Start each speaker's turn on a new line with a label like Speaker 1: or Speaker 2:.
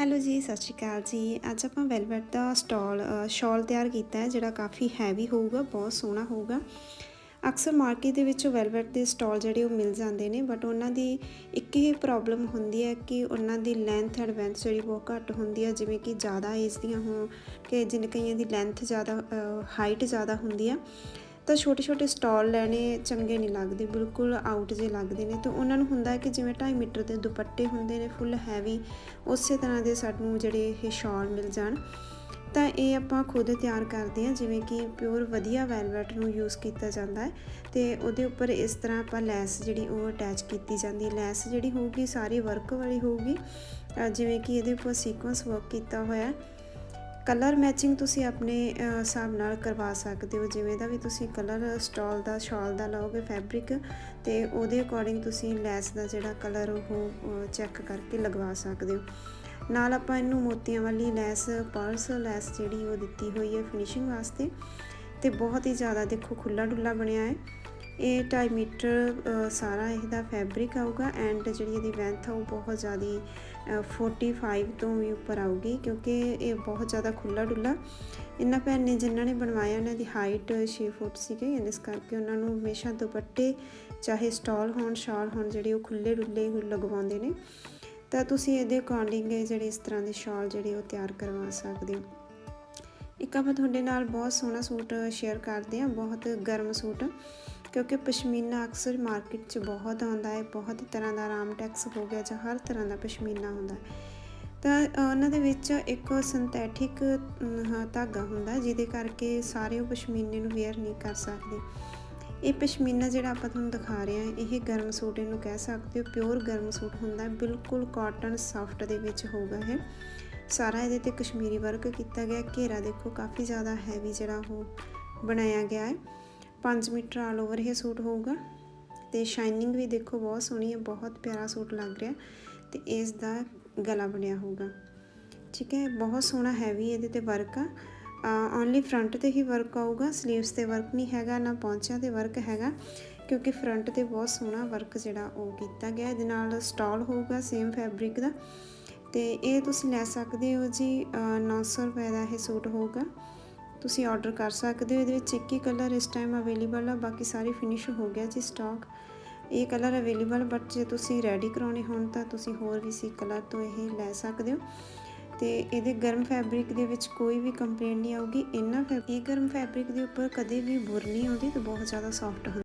Speaker 1: Hello ਜੀ, ਸਤਿ ਸ਼੍ਰੀ ਅਕਾਲ ਜੀ। ਅੱਜ ਆਪਾਂ ਵੈਲਵਟ ਦਾ ਸਟਾਲ ਸ਼ਾਲ ਤਿਆਰ ਕੀਤਾ ਹੈ, ਜਿਹੜਾ ਕਾਫੀ ਹੈਵੀ ਹੋਊਗਾ, ਬਹੁਤ ਸੋਹਣਾ ਹੋਊਗਾ। ਅਕਸਰ ਮਾਰਕੀਟ ਦੇ ਵਿੱਚ ਵੈਲਵਟ ਦੇ ਸਟਾਲ ਜਿਹੜੇ ਉਹ ਮਿਲ ਜਾਂਦੇ ਨੇ ਬਟ ਉਹਨਾਂ ਦੀ ਇੱਕ ਹੀ ਪ੍ਰੋਬਲਮ ਹੁੰਦੀ ਹੈ ਕਿ ਉਹਨਾਂ ਦੀ ਲੈਂਥ ਐਂਡ ਵੈਂਥ ਜਿਹੜੀ ਬਹੁਤ ਘੱਟ ਹੁੰਦੀ ਹੈ, ਜਿਵੇਂ ਕਿ ਜ਼ਿਆਦਾ ਏਜ ਦੀਆਂ ਹੋਣ, ਕਿ ਜਿਨ ਕਈਆਂ ਦੀ ਲੈਂਥ ਜ਼ਿਆਦਾ ਹਾਈਟ ਜ਼ਿਆਦਾ ਹੁੰਦੀ ਆ ਤਾਂ ਛੋਟੇ ਛੋਟੇ ਸਟਾਲ ਲੈਣੇ ਚੰਗੇ ਨਹੀਂ ਲੱਗਦੇ, ਬਿਲਕੁਲ ਆਊਟ ਜੇ ਲੱਗਦੇ ਨੇ। ਤਾਂ ਉਹਨਾਂ ਨੂੰ ਹੁੰਦਾ ਕਿ ਜਿਵੇਂ 2.5 ਮੀਟਰ ਦੇ ਦੁਪੱਟੇ ਹੁੰਦੇ ਨੇ ਫੁੱਲ ਹੈਵੀ ਉਸੇ ਤਰ੍ਹਾਂ ਦੇ ਸਾਨੂੰ ਜਿਹੜੇ ਇਹ ਸ਼ਾਲ ਮਿਲ ਜਾਣ। ਤਾਂ ਇਹ ਆਪਾਂ ਖੁਦ ਤਿਆਰ ਕਰਦੇ ਹਾਂ, ਜਿਵੇਂ ਕਿ ਪਿਓਰ ਵਧੀਆ ਵੈਲਵਟ ਨੂੰ ਯੂਜ਼ ਕੀਤਾ ਜਾਂਦਾ ਹੈ। ਤੇ ਉਹਦੇ ਉੱਪਰ ਇਸ ਤਰ੍ਹਾਂ ਆਪਾਂ ਲੈਸ ਜਿਹੜੀ ਉਹ ਅਟੈਚ ਕੀਤੀ ਜਾਂਦੀ ਹੈ। ਲੈਸ ਜਿਹੜੀ ਹੋਊਗੀ, ਸਾਰੀ ਵਰਕ ਵਾਲੀ ਹੋਊਗੀ। ਜਿਵੇਂ ਕਿ ਇਹਦੇ ਉੱਪਰ ਸੀਕੁਐਂਸ ਵਰਕ ਕੀਤਾ ਹੋਇਆ ਹੈ। ਕਲਰ ਮੈਚਿੰਗ ਤੁਸੀਂ ਆਪਣੇ ਹਿਸਾਬ ਨਾਲ ਕਰਵਾ ਸਕਦੇ ਹੋ। ਜਿਵੇਂ ਦਾ ਵੀ ਤੁਸੀਂ ਕਲਰ ਸਟਾਲ ਦਾ, ਸ਼ਾਲ ਦਾ ਲਓਗੇ ਫੈਬਰਿਕ, ਤੇ ਉਹਦੇ ਅਕੋਰਡਿੰਗ ਤੁਸੀਂ ਲੈਸ ਦਾ ਜਿਹੜਾ ਕਲਰ ਉਹ ਚੈੱਕ ਕਰਕੇ ਲਗਵਾ ਸਕਦੇ ਹੋ। ਨਾਲ ਆਪਾਂ ਇਹਨੂੰ ਮੋਤੀਆਂ ਵਾਲੀ ਲੈਸ, ਪਰਸ ਲੈਸ ਜਿਹੜੀ ਉਹ ਦਿੱਤੀ ਹੋਈ ਹੈ ਫਿਨਿਸ਼ਿੰਗ ਵਾਸਤੇ। ਤੇ ਬਹੁਤ ਹੀ ਜ਼ਿਆਦਾ ਦੇਖੋ ਖੁੱਲਾ ਡੁੱਲਾ ਬਣਿਆ ਹੈ। ਇਹ 2.5 ਮੀਟਰ ਸਾਰਾ ਇਹਦਾ ਫੈਬਰਿਕ ਆਊਗਾ ਐਂਡ ਜਿਹੜੀ ਇਹਦੀ ਲੈਂਥ ਆ ਉਹ ਬਹੁਤ ਜ਼ਿਆਦਾ ਅ, 45 ਤੋਂ ਵੀ ਉੱਪਰ ਆਊਗੀ ਕਿਉਂਕਿ ਇਹ ਬਹੁਤ ਜ਼ਿਆਦਾ ਖੁੱਲਾ ਡੁੱਲਾ ਇਹਨਾਂ ਭੈਣ ਨੇ ਜਿਨ੍ਹਾਂ ਨੇ ਬਣਵਾਇਆ ਉਹਨਾਂ ਦੀ ਹਾਈਟ 6 ਫੁੱਟ ਸੀਗੇ ਇਸ ਕਰਕੇ ਉਹਨਾਂ ਨੂੰ ਹਮੇਸ਼ਾ ਦੁਪੱਟੇ ਚਾਹੇ ਸਟਾਲ ਹੋਣ ਸ਼ਾਲ ਹੋਣ ਜਿਹੜੇ ਉਹ ਖੁੱਲੇ ਡੁੱਲੇ ਲਗਵਾਉਂਦੇ ਨੇ। ਤਾਂ ਤੁਸੀਂ ਇਹਦੇ ਅਕੋਰਡਿੰਗ ਜਿਹੜੇ ਇਸ ਤਰ੍ਹਾਂ ਦੇ ਸ਼ਾਲ ਜਿਹੜੇ ਉਹ ਤਿਆਰ ਕਰਵਾ ਸਕਦੇ ਹੋ। ਇੱਕ ਆਪਾਂ ਤੁਹਾਡੇ ਨਾਲ ਬਹੁਤ ਸੋਹਣਾ ਸੂਟ ਸ਼ੇਅਰ ਕਰਦੇ ਹਾਂ ਬਹੁਤ ਗਰਮ ਸੂਟ। ਕਿਉਂਕਿ ਪਸ਼ਮੀਨਾ ਅਕਸਰ ਮਾਰਕੀਟ 'ਚ ਬਹੁਤ ਆਉਂਦਾ ਹੈ, ਬਹੁਤ ਹੀ ਤਰ੍ਹਾਂ ਦਾ ਰਾਮਟੈਕਸ ਹੋ ਗਿਆ ਜਾਂ ਹਰ ਤਰ੍ਹਾਂ ਦਾ ਪਸ਼ਮੀਨਾ ਹੁੰਦਾ ਤਾਂ ਉਹਨਾਂ ਦੇ ਵਿੱਚ ਇੱਕ ਸਿੰਥੈਟਿਕ ਧਾਗਾ ਹੁੰਦਾ, ਜਿਹਦੇ ਕਰਕੇ ਸਾਰੇ ਉਹ ਪਸ਼ਮੀਨੇ ਨੂੰ ਵੇਅਰ ਨਹੀਂ ਕਰ ਸਕਦੇ। ਇਹ ਪਸ਼ਮੀਨਾ ਜਿਹੜਾ ਆਪਾਂ ਤੁਹਾਨੂੰ ਦਿਖਾ ਰਹੇ ਹਾਂ, ਇਹ ਗਰਮ ਸੂਟ ਇਹਨੂੰ ਕਹਿ ਸਕਦੇ ਹੋ ਪਿਓਰ ਗਰਮ ਸੂਟ ਹੁੰਦਾ ਬਿਲਕੁਲ ਕਾਟਨ ਸੌਫਟ ਦੇ ਵਿੱਚ ਹੋਊਗਾ ਇਹ। ਸਾਰਾ ਇਹਦੇ ਤੇ ਕਸ਼ਮੀਰੀ ਵਰਕ ਕੀਤਾ ਗਿਆ, ਘੇਰਾ ਦੇਖੋ, ਕਾਫੀ ਜ਼ਿਆਦਾ ਹੈਵੀ ਜਿਹੜਾ ਉਹ ਬਣਾਇਆ ਗਿਆ ਹੈ। 5 ਮੀਟਰ ਆਲ ਓਵਰ ਇਹ ਸੂਟ ਹੋਊਗਾ। ਤੇ ਸ਼ਾਈਨਿੰਗ ਵੀ ਦੇਖੋ ਬਹੁਤ ਸੋਹਣੀ ਹੈ ਬਹੁਤ ਪਿਆਰਾ ਸੂਟ ਲੱਗ ਰਿਹਾ ਤੇ ਇਸ ਦਾ ਗਲਾ ਬਣਿਆ ਹੋਊਗਾ। ਠੀਕ ਹੈ ਬਹੁਤ ਸੋਹਣਾ ਹੈਵੀ ਇਹਦੇ ਤੇ ਵਰਕ ਆ। ਓਨਲੀ ਫਰੰਟ ਤੇ ਹੀ ਵਰਕ ਆਊਗਾ ਸਲੀਵਸ ਤੇ ਵਰਕ ਨਹੀਂ ਹੈਗਾ ਨਾ ਪੌਂਚਿਆਂ ਤੇ ਵਰਕ ਹੈਗਾ ਕਿਉਂਕਿ ਫਰੰਟ ਤੇ ਬਹੁਤ ਸੋਹਣਾ ਵਰਕ ਜਿਹੜਾ ਉਹ ਕੀਤਾ ਗਿਆ। ਇਹਦੇ ਨਾਲ ਸਟਾਲ ਹੋਊਗਾ ਸੇਮ ਫੈਬਰਿਕ ਦਾ। ਤੇ ਇਹ ਤੁਸੀਂ ਲੈ ਸਕਦੇ ਹੋ ਜੀ ਅ, 900 ਰੁਪਏ ਦਾ ਇਹ ਸੂਟ ਹੋਊਗਾ। ਤੁਸੀਂ ਆਰਡਰ ਕਰ ਸਕਦੇ ਹੋ। ਇਹਦੇ ਵਿੱਚ ਇੱਕ ਹੀ ਕਲਰ ਇਸ ਟਾਈਮ ਅਵੇਲੇਬਲ ਆ। ਬਾਕੀ ਸਾਰੇ ਫਿਨਿਸ਼ ਹੋ ਗਿਆ ਜੀ ਸਟਾਕ ਇਹ ਕਲਰ ਅਵੇਲੇਬਲ ਬਟ ਜੇ ਤੁਸੀਂ ਰੈਡੀ ਕਰਾਉਣੇ ਹੋਣ ਤਾਂ ਤੁਸੀਂ ਹੋਰ ਵੀ ਸੀ ਕਲਰ ਤੋਂ ਇਹ ਲੈ ਸਕਦੇ ਹੋ। ਤੇ ਇਹਦੇ ਗਰਮ ਫੈਬਰਿਕ ਦੇ ਵਿੱਚ ਕੋਈ ਵੀ ਕੰਪਲੇਂਟ ਨਹੀਂ ਆਊਗੀ। ਇਹਨਾਂ ਫੈਬ ਇਹ ਗਰਮ ਫੈਬਰਿਕ ਦੇ ਉੱਪਰ ਕਦੇ ਵੀ ਬੁਰ ਨਹੀਂ ਆਉਂਦੀ ਤੇ ਬਹੁਤ ਜ਼ਿਆਦਾ ਸੌਫਟ